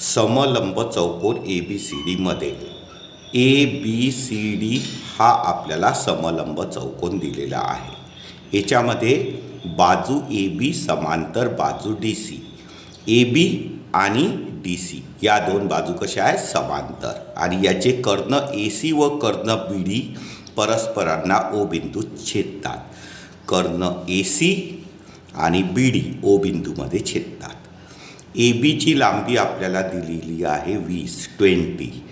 समलंब चौकोन A B C डीमध्ये A B C D हा आपल्याला समलंब चौकोन दिलेला आहे. याच्यामध्ये बाजू ए बी समांतर बाजू डी सी ए बी आणि डी सी या दोन बाजू कशा आहेत? समांतर. आणि याचे कर्ण ए सी व कर्ण बी डी परस्परांना ओ बिंदू छेदतात. कर्ण ए सी आणि बी डी ओ बिंदूमध्ये छेदतात. ए बीची लांबी आपल्याला दिलेली आहे वीस ट्वेंटी.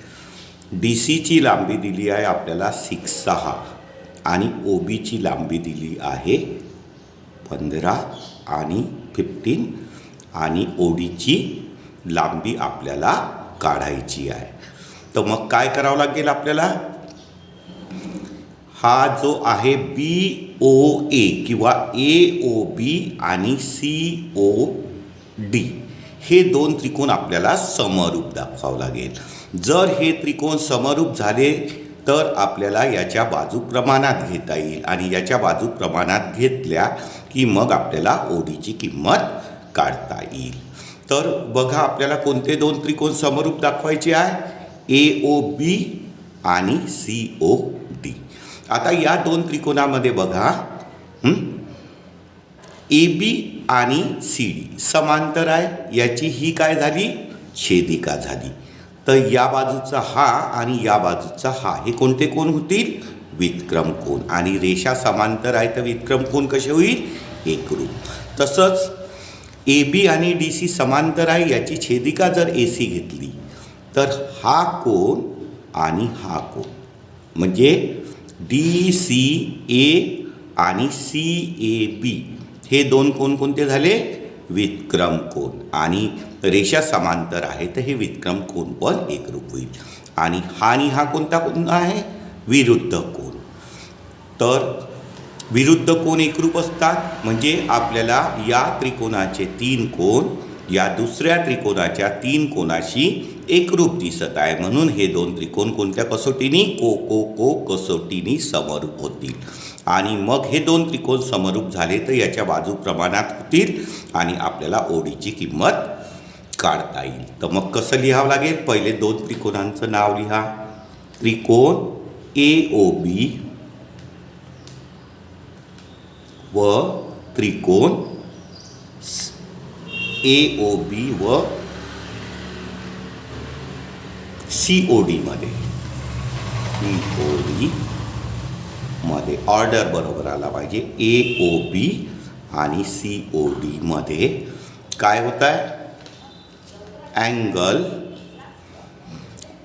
डी सीची लांबी दिली आहे आपल्याला सिक्स सहा. आणि ओ बीची लांबी दिली आहे पंधरा आणि फिफ्टीन. आणि ओ डीची लांबी आपल्याला काढायची आहे. तर मग काय करावं लागेल आपल्याला? हा जो आहे बी ओ ए किंवा ए ओ बी आणि सी ओ डी. हे दोन त्रिकोण आपल्याला समरूप दाखवावं लागेल. जर हे त्रिकोण समरूप झाले तर आपल्याला याच्या बाजू प्रमाणात घेता येईल आणि याच्या बाजू प्रमाणात घेतल्या की मग आपल्याला ओडीची किंमत काढता येईल. तर बघा आपल्याला कोणते दोन त्रिकोण समरूप दाखवायचे आहे? ए ओ बी आणि सी ओ डी आता या दोन त्रिकोणामध्ये बघा. ए बी आणि सी डी समांतर आहे. याची ही काय झाली? छेदिका झाली. तर या बाजूचा हा आणि या बाजूचा हा. हे कोणते कोण होतील? विक्रम कोण. आणि रेषा समांतर आहे तर विक्रम कोण कसे होईल? एकरूप तसंच ए बी आणि डी सी समांतर आहे. याची छेदिका जर ए सी घेतली तर हा कोण आणि हा कोण? म्हणजे डी सी ए आणि सी ए बी. हे दोन कोण कोणते झाले? विक्रम कोण. आणि रेषा समांतर आहे तर हे विक्रम कोण पण एकरूप होईल. आणि हा आणि हा कोणता कोण आहे? विरुद्ध कोण. तर विरुद्ध कोण एकरूप असतात? म्हणजे आपल्याला या त्रिकोणाचे तीन कोण या दुसऱ्या त्रिकोणाच्या तीन कोणाशी एकरूप दिसत आहे. म्हणून हे दोन त्रिकोण कोणत्या कसोटीनी? को को को कसोटीनी समरूप होतील. आणि मग हे दोन त्रिकोण समरूप झाले तर याच्या बाजू प्रमाणात होतील आणि आपल्याला ओडीची किंमत काढता येईल. तर मग कसं लिहावं लागेल? पहिले दोन त्रिकोणांचं नाव लिहा. त्रिकोण ए ओ बी व त्रिकोण ए ओ बी व सी ओ डीमध्ये सी ओ डी मध्ये ऑर्डर बरोबर आला पाहिजे. ए ओ बी आणि सी ओ डीमध्ये काय होत आहे अँगल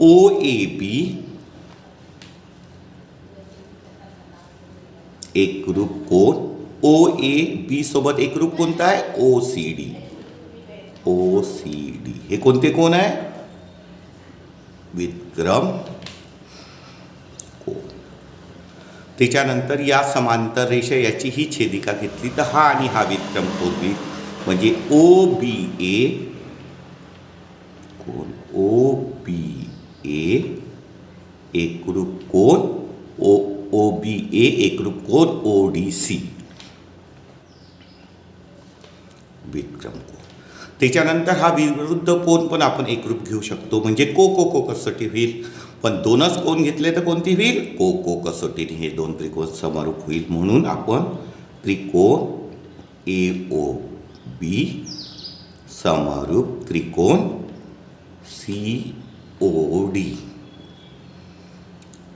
ओ ए बी एकरूप कोण ओ ए बी सोबत एकरूप कोणता आहे? O C D O C D हे कोणते कोण आहे? विक्रम कोण त्याच्यानंतर या समांतर रेषा याची ही छेदिका घेतली. तर हा आणि हा विक्रम कोण म्हणजे ओ बी ए कोण ओ बी ए एकरूप कोण ओ ओ बी ए एकरूप कोण ओ डी सी विक्रम कोण त्याच्यानंतर हा विरुद्ध कोण पण आपण एकरूप घेऊ शकतो. म्हणजे को को को कसं होईल पण दोनच कोण घेतले तर कोणती होईल? को को कसोटीने हे दोन त्रिकोण समारूप होईल म्हणून आपण त्रिकोण ए ओ बी समारूप त्रिकोण C O D.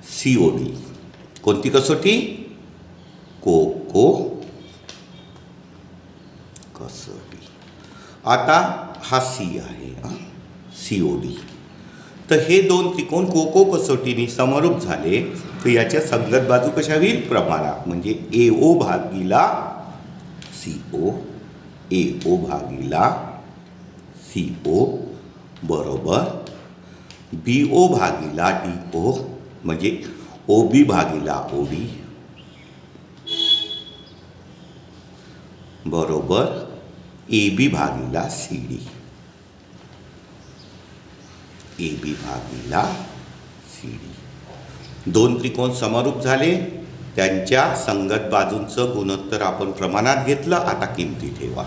C O D. कोणती कसोटी? को को कसोटी. आता हा सी आहे सी ओ डी. तर हे दोन त्रिकोण कोको कसोटीने समरूप झाले. तर याच्या संगत बाजू कशा होईल? प्रमाणात. म्हणजे ए ओ भागीला सी ओ ए ओ भागीला सी ओ बरोबर. बी ओ भागीला डी ओ म्हणजे ओ बी भागीला ओ डी बरोबर. ए बी भागीला सी डी. ए बी भागीला सी डी. दोन त्रिकोण समारूप झाले. त्यांच्या संगत बाजूंचं गुणोत्तर आपण प्रमाणात घेतलं. आता किमती ठेवा.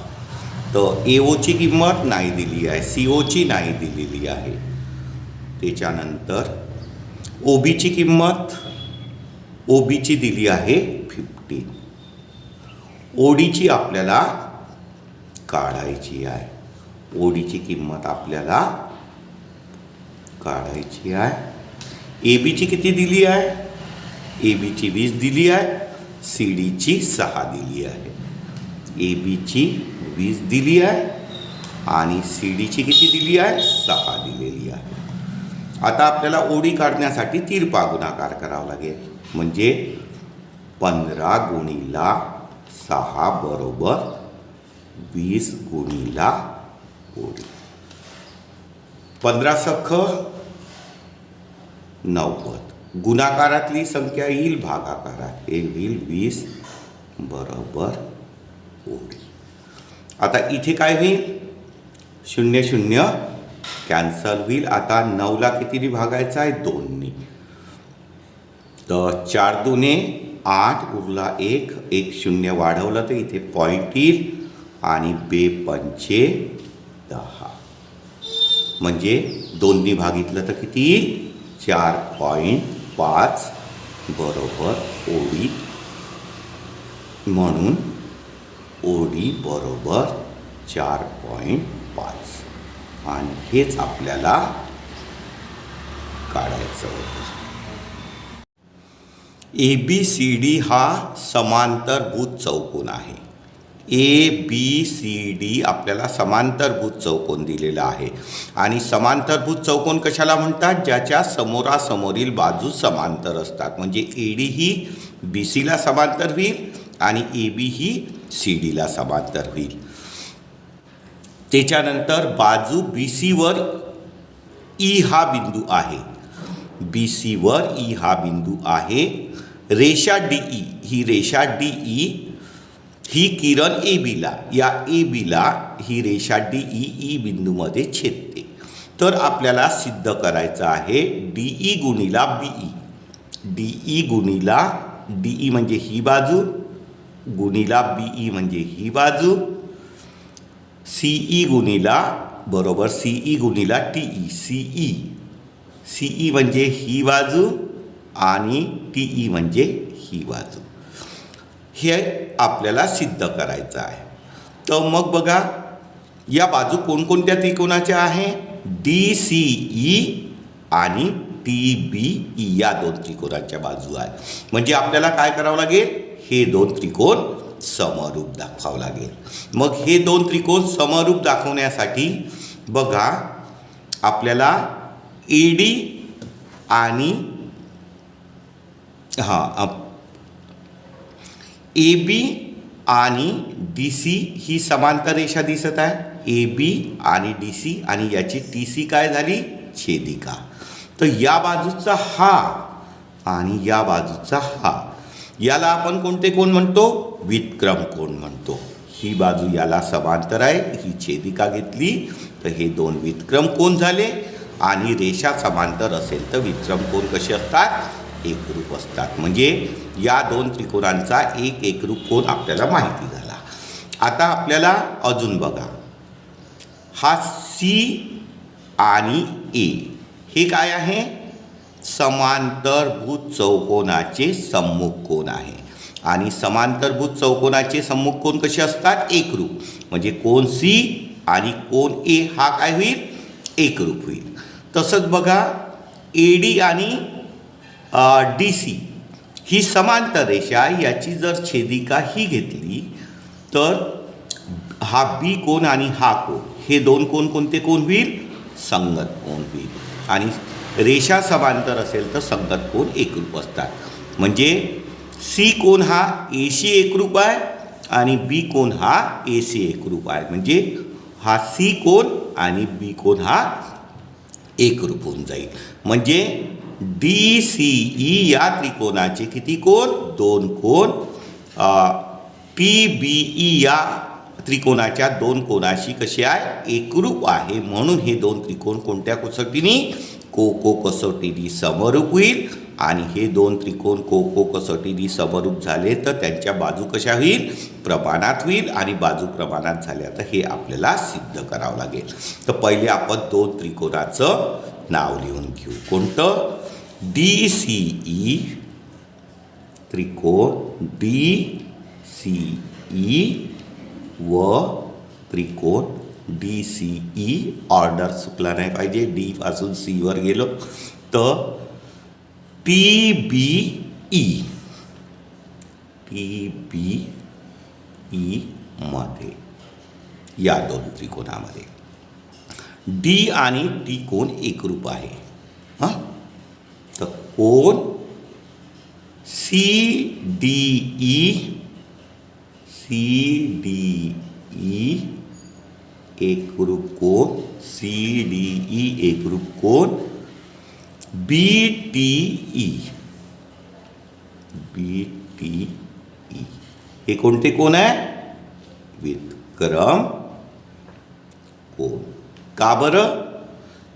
तर ए ओची किंमत नाही दिली आहे. सी ओची नाही दिलेली आहे. त्याच्यानंतर ओ बीची किंमत ओ बीची दिली आहे फिफ्टीन ओडीची आपल्याला काढायची आहे. ओडीची किंमत आपल्याला काढायची आहे. ए बीची किती दिली आहे? ए बीची वीस दिली आहे. सी डीची सहा दिली आहे. ए बीची वीस दिली आहे. आणि सी डीची किती दिली आहे? सहा दिलेली आहे. आता आपल्याला ओडी काढण्यासाठी तिरपा गुणाकार करावा लागेल. म्हणजे पंधरा गुणीला सहा बरोबर वीस गुणीला ओडी. पंधरा सख नव्वद. गुणाकारातली संख्या येईल भागाकारात. हे होईल वीस बरोबर ओळी आता इथे काय होईल? शून्य शून्य कॅन्सल होईल. आता नऊला कितीने भागायचा आहे? दोननी. तर चार दुने आठ उरला एक. एक शून्य वाढवलं तर इथे पॉईंट येईल. आणि बे पंचे दहा. म्हणजे दोन्ही भागितलं तर किती येईल? चार पॉईंट पाच बरोबर ओडी. म्हणून ओडी बरोबर चार पॉईंट पाच. आणि हेच आपल्याला काढायचं होतं. ए बी सी डी हा समांतरभूत चौकोन आहे. ए बी सी डी आपल्याला समांतरभूत चौकोन दिलेला आहे. आणि समांतरभूत चौकोन कशाला म्हणतात? ज्याच्या समोरासमोरील बाजू समांतर असतात. म्हणजे ए डी ही बी सीला समांतर होईल आणि ए बी ही सी डीला समांतर होईल. त्याच्यानंतर बाजू बी सीवर ई e हा बिंदू आहे. बी सीवर ई e हा बिंदू आहे. रेषा डी ई ही रेषा डी ई ही किरण ए बीला या ए बीला ही रेषा डी ई ई बिंदूमध्ये छेदते. तर आपल्याला सिद्ध करायचं आहे डी ई गुणीला बी ई. डी ई गुणीला डी ई म्हणजे ही बाजू गुणीला बी ई म्हणजे ही बाजू सी ई गुणीला बरोबर C E गुणीला T E C E. C E म्हणजे ही बाजू आणि टी ई म्हणजे ही बाजू. हे आपल्याला सिद्ध करायचं आहे. तर मग बघा या बाजू कोणकोणत्या त्रिकोणाच्या आहे? डी सी ई आणि टी बी ई या दोन त्रिकोणाच्या बाजू आहे म्हणजे आपल्याला काय करावं लागेल? हे दोन त्रिकोण समरूप दाखवावं लागेल. मग हे दोन त्रिकोण समरूप दाखवण्यासाठी बघा आपल्याला ए डी आणि हां ए बी आणि डी सी ही समांतर रेषा दिसत आहे. ए बी आणि डी सी आणि याची टी सी काय झाली? छेदिका. तर या बाजूचा हा आणि या बाजूचा हा. याला आपण कोणते कोण म्हणतो? विक्रम कोण म्हणतो? ही बाजू याला समांतर आहे. ही छेदिका घेतली. तर हे दोन विक्रम कोण झाले? आणि रेषा समांतर असेल तर विक्रम कोण कसे असतात? एकरूप असतात. म्हणजे या दोन त्रिकोणांचा एक एकरूप कोण आपल्याला माहिती झाला. आता आपल्याला अजून बघा. हा सी आणि ए हे काय आहे? समांतरभूत चौकोनाचे सम्मुख कोण आहे. आणि समांतरभूत चौकोनाचे सम्मुख कोण कसे असतात? एकरूप. म्हणजे कोण सी आणि कोण ए हा काय होईल? एकरूप होईल. तसंच बघा ए डी आणि डी सी ही समांतर रेषा याची जर छेदिका ही घेतली तर हा बी कोण आणि हा कोण? हे दोन कोण कोणते कोण होईल? संगत कोण होईल. आणि रेषा समांतर असेल तर संगत कोण एकरूप असतात. म्हणजे सी कोण हा एशी एकरूप आहे आणि बी कोण हा ए सी एकरूप आहे. म्हणजे हा सी कोण आणि बी कोण हा एकरूप होऊन जाईल. म्हणजे डी सी ई या त्रिकोणाचे किती कोण? दोन कोण. पी बी ई या त्रिकोणाच्या दोन कोणाशी कसे आहे? एकरूप आहे. म्हणून हे दोन त्रिकोण कोणत्या कसोटीने? को को कसोटीनी समरूप होईल. आणि हे दोन त्रिकोण को को कसोटीनी समरूप झाले तर त्यांच्या बाजू कशा होईल? प्रमाणात होईल. आणि बाजू प्रमाणात झाल्या तर हे आपल्याला सिद्ध करावं लागेल. तर पहिले आपण दोन त्रिकोणाचं नाव लिहून घेऊ. कोणतं? डी सी ई त्रिकोण डी सी ई व त्रिकोण डी सी ई ऑर्डर चुकला नाही पाहिजे. डी पासून सीवर गेलो. तर P B E T B E मध्ये या दोन त्रिकोणामध्ये. डी आणि टी कोण एकरूप आहे? हां? कोण C D E C D E एकरूप कोण सी डी ई एकरूप कोण B T E B T E हे कोणते कोण आहे विक्रम कोण। का बरं?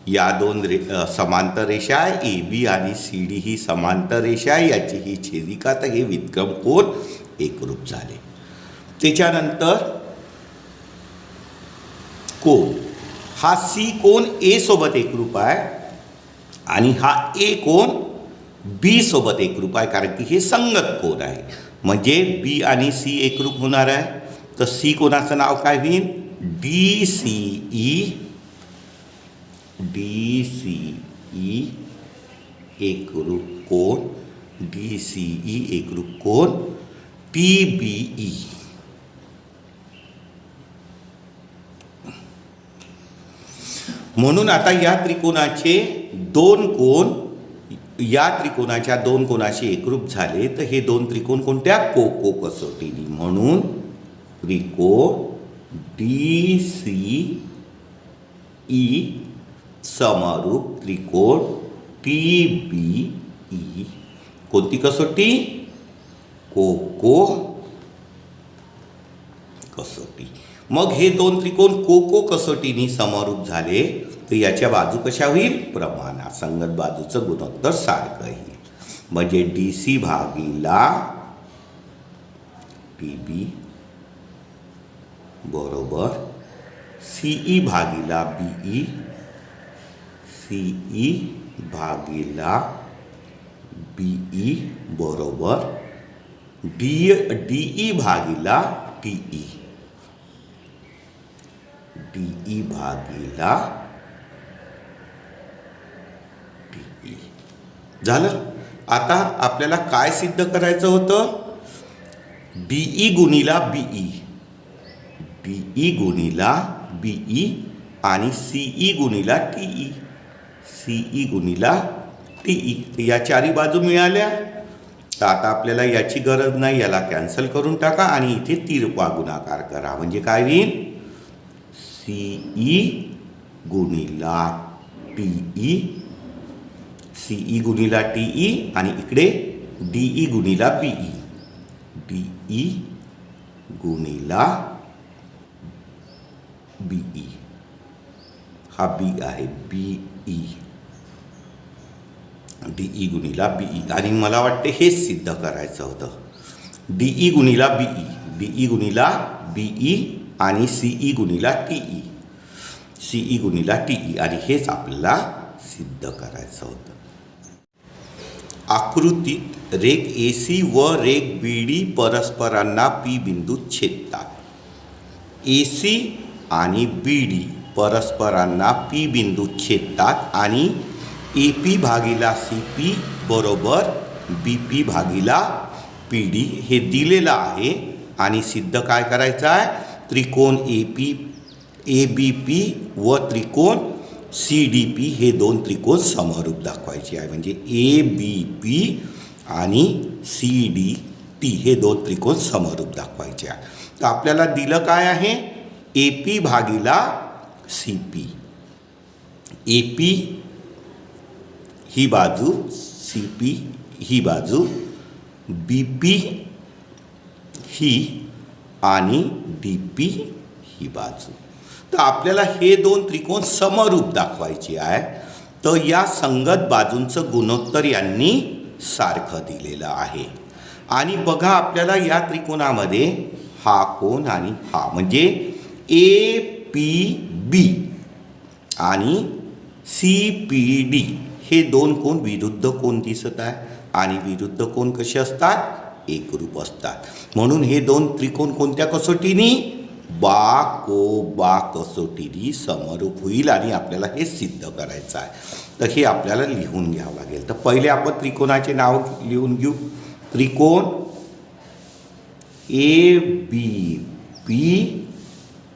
या दोन रे समांतर रेषा आहे. ए बी आणि सी डी ही समांतर रेषा आहे. याची ही छेदिका तर हे विक्रम कोण एकरूप झाले. त्याच्यानंतर कोण हा सी कोण ए सोबत एकरूप आहे आणि हा ए कोण बी सोबत एकरूप आहे. कारण की हे संगत कोण आहे. म्हणजे बी आणि सी एकरूप होणार आहे. तर सी कोणाचं नाव काय होईल? D C E D C E एकरूप कोण डी सी ई एकरूप कोण पी बी ई म्हणून आता या त्रिकोणाचे दोन कोण या त्रिकोणाच्या दोन कोणाशी एकरूप झाले तर हे दोन त्रिकोण कोणत्या? को को कसोटीनी म्हणून त्रिकोण डी सी ई समारूप त्रिकोण टी बी ई कोणती कसोटी कोको कसोटी मग हे दोन त्रिकोण कोको कसोटीनी समारूप झाले? तर याच्या बाजू कशा होईल? प्रमाणा संगत बाजूचं गुणोत्तर सारखं येईल. म्हणजे डी सी भागीला टी बी बरोबर सीई भागीला बीई सी ई भागीला बी ई बरोबर डी ई भागीला टी ई. डी ई भागीला टीई झालं? आता आपल्याला काय सिद्ध करायचं होतं? डीई गुणीला बीई डीई गुणीला बीई आणि सीई गुणीला टीई सी ई गुणिला टी ई. या चारी बाजू मिळाल्या. तर आता आपल्याला याची गरज नाही याला कॅन्सल करून टाका आणि इथे तिरपा गुणाकार करा. म्हणजे काय होईल? ई सी ई गुनीला टी ई आणि इकडे डी ई गुणिला पी ई. डी ई गुणिला बी ई. हा बी आहे. B E D E D E गुणीला E आणि मला वाटते हेच सिद्ध करायचं होतं. डी ई गुणीला ई डीई गुणीला ई आणि सी ई गुणीला ई सीई गुणीला ई आणि हेच आपल्याला सिद्ध करायचं होतं. आकृतीत रेग ए सी व रेग बी डी परस्परांना पी बिंदूत छेदतात. ए सी आणि बी डी परस्परांना पी बिंदूत छेदतात आणि ए पी भागीला सी पी बरोबर बी पी भागीला पी डी हे दिलेलं आहे. आणि सिद्ध काय करायचं आहे? त्रिकोण A P A B P व त्रिकोण सी डी पी हे दोन त्रिकोण समरूप दाखवायचे आहे. म्हणजे ए बी पी आणि सी डी टी हे दोन त्रिकोण समरूप दाखवायचे आहे. तर आपल्याला दिलं काय आहे? ए पी भागीला सी पी ए पी ही बाजू सी पी ही बाजू बी पी ही आणि डी पी ही बाजू. तर आपल्याला हे दोन त्रिकोण समरूप दाखवायचे आहे. तर या संगत बाजूंचं गुणोत्तर यांनी सारखं दिलेलं आहे. आणि बघा आपल्याला या त्रिकोणामध्ये हा कोण आणि हा. म्हणजे ए पी बी आणि सी पी डी हे दोन कोण? विरुद्ध कोण दिसत आहे? आणि विरुद्ध कोण कसे असतात? एकरूप असतात. म्हणून हे दोन त्रिकोण कोणत्या कसोटीनी? बा को बा कसोटीनी समरूप होईल आणि आपल्याला हे सिद्ध करायचं आहे. तर हे आपल्याला लिहून घ्यावं लागेल. तर पहिले आपण त्रिकोणाचे नाव लिहून घेऊ. त्रिकोण ए बी पी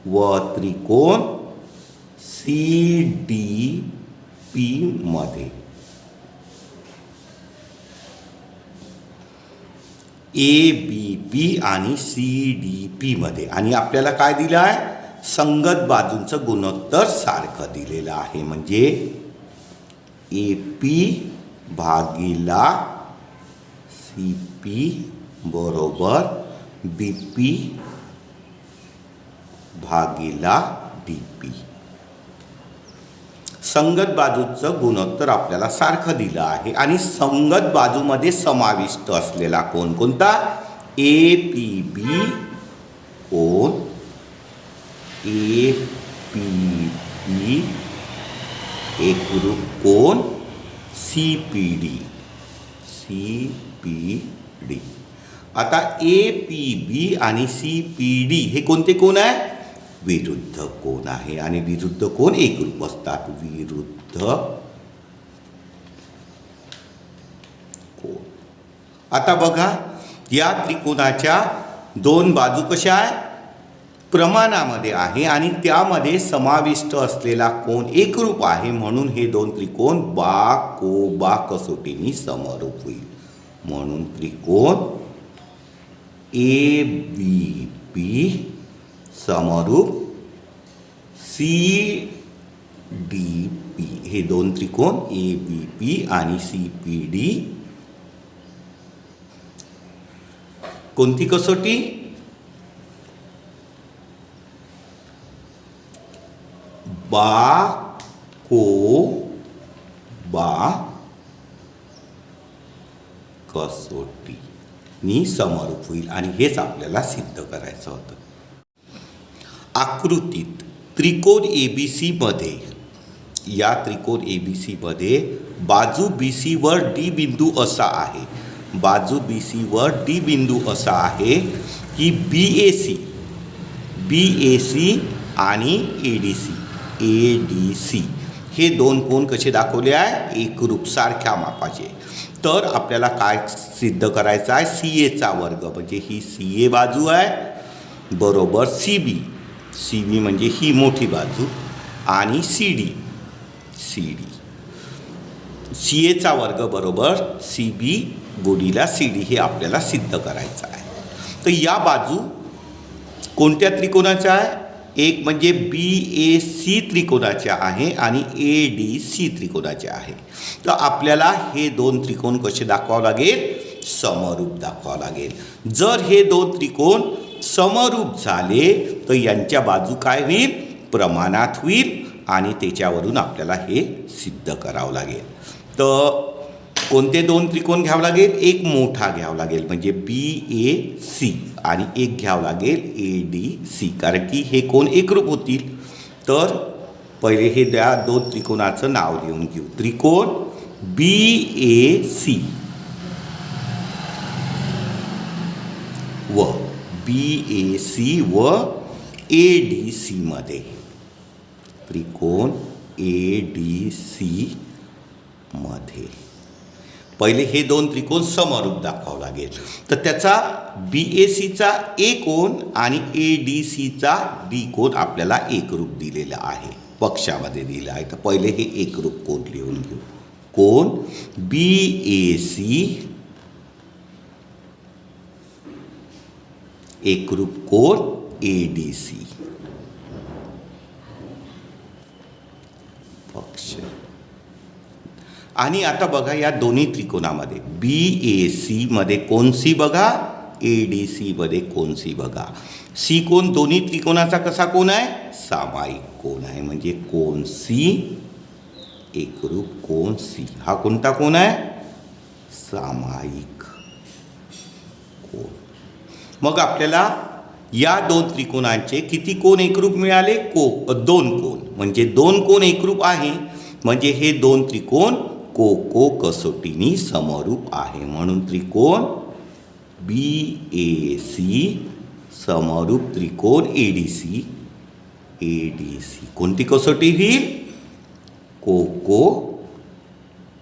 व त्रिकोण सी डी पी मध्ये. ए बी पी आणि सी डी पी मध्ये. आणि आपल्याला काय दिलं आहे? संगत बाजूंचं गुणोत्तर सारखं दिलेलं आहे. म्हणजे ए पी भागीला सी पी बरोबर बी पी भागीला डी पी. संगत बाजूचं गुणोत्तर आपल्याला सारखं दिलं आहे. आणि संगत बाजूमध्ये समाविष्ट असलेला कोण कोणता? ए पी बी कोण? ए पी पी एकरूप कोण? C P D C P D आता ए पी बी आणि सी पी डी हे कोणते कोण आहे? विरुद्ध कोण आहे? आणि विरुद्ध कोण एकरूप असतात? विरुद्ध कोण? आता बघा या त्रिकोणाच्या दोन बाजू कशा आहे? प्रमाणामध्ये आहे आणि त्यामध्ये समाविष्ट असलेला कोण एकरूप आहे म्हणून हे दोन त्रिकोण बा को बा कसोटीनी समरूप होईल. म्हणून त्रिकोण ए बी पी समरूप सी डी पी हे दोन त्रिकोण ए बी पी आणि सी पी डी कोणती कसोटी? बा को बा कसोटी. नी समरूप होईल. आणि हेच आपल्याला सिद्ध करायचं होतं. आकृतीत त्रिकोण ए बी सीमध्ये या त्रिकोण ए बी सीमध्ये बाजू बी सीवर डी बिंदू असा आहे. बाजू बी सीवर डी बिंदू असा आहे की बी A C B A C आणि A D C A D C हे दोन कोण कसे दाखवले आहे? एकरूपसारख्या मापाचे. तर आपल्याला काय सिद्ध करायचं आहे? सी एचा वर्ग. म्हणजे ही सी ए बाजू आहे. बरोबर सी बी सी बी म्हणजे ही मोठी बाजू आणि C D C D C एचा वर्ग बरोबर सी बी गोडीला सी डी हे आपल्याला सिद्ध करायचं आहे. तर या बाजू कोणत्या त्रिकोणाच्या आहे? एक म्हणजे बी ए सी त्रिकोणाच्या आहे आणि ए डी सी त्रिकोणाच्या आहे. तर आपल्याला हे दोन त्रिकोण कसे दाखवावं लागेल? समरूप दाखवावं लागेल. जर हे दोन त्रिकोण समरूप झाले तर यांच्या बाजू काय होईल? प्रमाणात होईल आणि त्याच्यावरून आपल्याला हे सिद्ध करावं लागेल. तर कोणते दोन त्रिकोण घ्यावं लागेल? एक मोठा घ्यावा लागेल म्हणजे बी ए सी आणि एक घ्यावं लागेल ए डी सी कारण की हे कोण एकरूप होतील? तर पहिले हे द्या दोन त्रिकोणाचं नाव लिहून घेऊ. त्रिकोण बी ए सी व बी ए सी व ए डी सीमध्ये त्रिकोण ए डी सी मध्ये. पहिले हे दोन त्रिकोण समरूप दाखवावं लागेल. तर त्याचा बी ए सीचा ए कोण आणि ए डी सीचा बी कोण आपल्याला एकरूप दिलेला आहे. पक्षामध्ये दिलं आहे. तर पहिले हे एकरूप कोण लिहून घेऊ. कोण बी ए सी एकरूप कोण ए डी सी पक्ष. आणि आता बघा या दोन्ही त्रिकोणामध्ये बी ए सीमध्ये कोण सी बघा ए डी सीमध्ये कोण सी बघा. सी कोण? दोन्ही त्रिकोणाचा कसा कोण आहे? सामायिक कोण आहे. म्हणजे कोण सी एकरूप कोण सी हा कोणता कोण आहे? सामायिक मग आपल्याला या दोन त्रिकोणांचे किती कोण एकरूप मिळाले? को दोन कोण म्हणजे दोन कोण एकरूप आहे. म्हणजे हे दोन त्रिकोण को को कसोटीनी समरूप आहे. म्हणून त्रिकोण बी ए सी समरूप त्रिकोण A D C A D C कोणती कसोटी ही? को को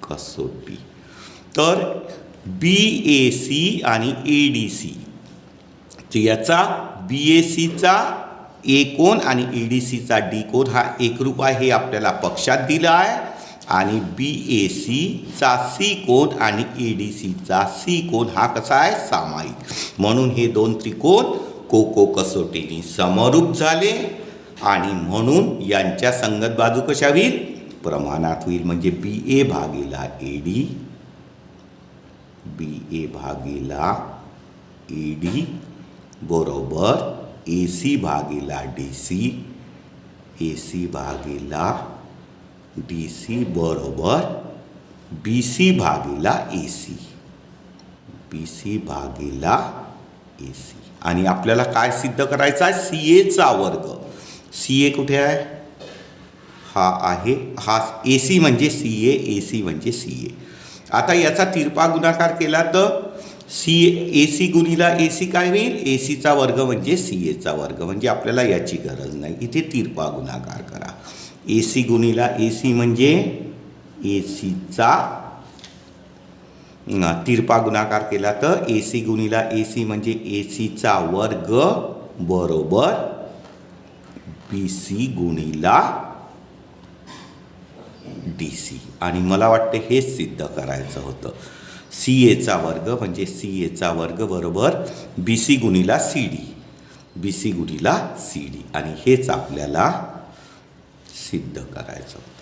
कसोटी. तर बी ए सी आणि ए डी सी तर याचा बी ए सीचा ए कोण आणि ई डी सीचा डी कोण हा एकरूप आहे हे आपल्याला पक्षात दिलं आहे. आणि बी ए सीचा सी कोण आणि ई डी सीचा सी कोन हा कसा आहे? सामायिक. म्हणून हे दोन त्रिकोण कोको कसोटीने समरूप झाले आणि म्हणून यांच्या संगत बाजू कशा होईल? प्रमाणात होईल. म्हणजे बी ए भागीला ए डी बी ए भागीला ए डी बरोबर ए सी भागीला डी सी ए सी भागीला डी सी बरोबर बी सी भागीला ए सी. बी सी भागीला ए सी. आणि आपल्याला काय सिद्ध करायचं आहे? सी एचा वर्ग. सी ए कुठे आहे? हा आहे हा ए सी म्हणजे सी ए ए सी म्हणजे सी ए. आता याचा तिरपा गुणाकार केला तर? सी ए सी गुणीला ए सी काय होईल? ए सीचा वर्ग म्हणजे सी एचा वर्ग. म्हणजे आपल्याला याची गरज नाही. इथे तिरपा गुणाकार करा. ए सी गुणीला ए सी म्हणजे ए सीचा तिरपा गुणाकार केला तर ए सी गुणीला ए सी म्हणजे ए सीचा वर्ग बरोबर बी सी गुणीला डी सी आणि मला वाटतं हेच सिद्ध करायचं होतं. सी एचा वर्ग म्हणजे सी एचा वर्ग बरोबर बी सी गुणीला सी डी बी सी गुणीला सी डी आणि हेच आपल्याला सिद्ध करायचं होतं.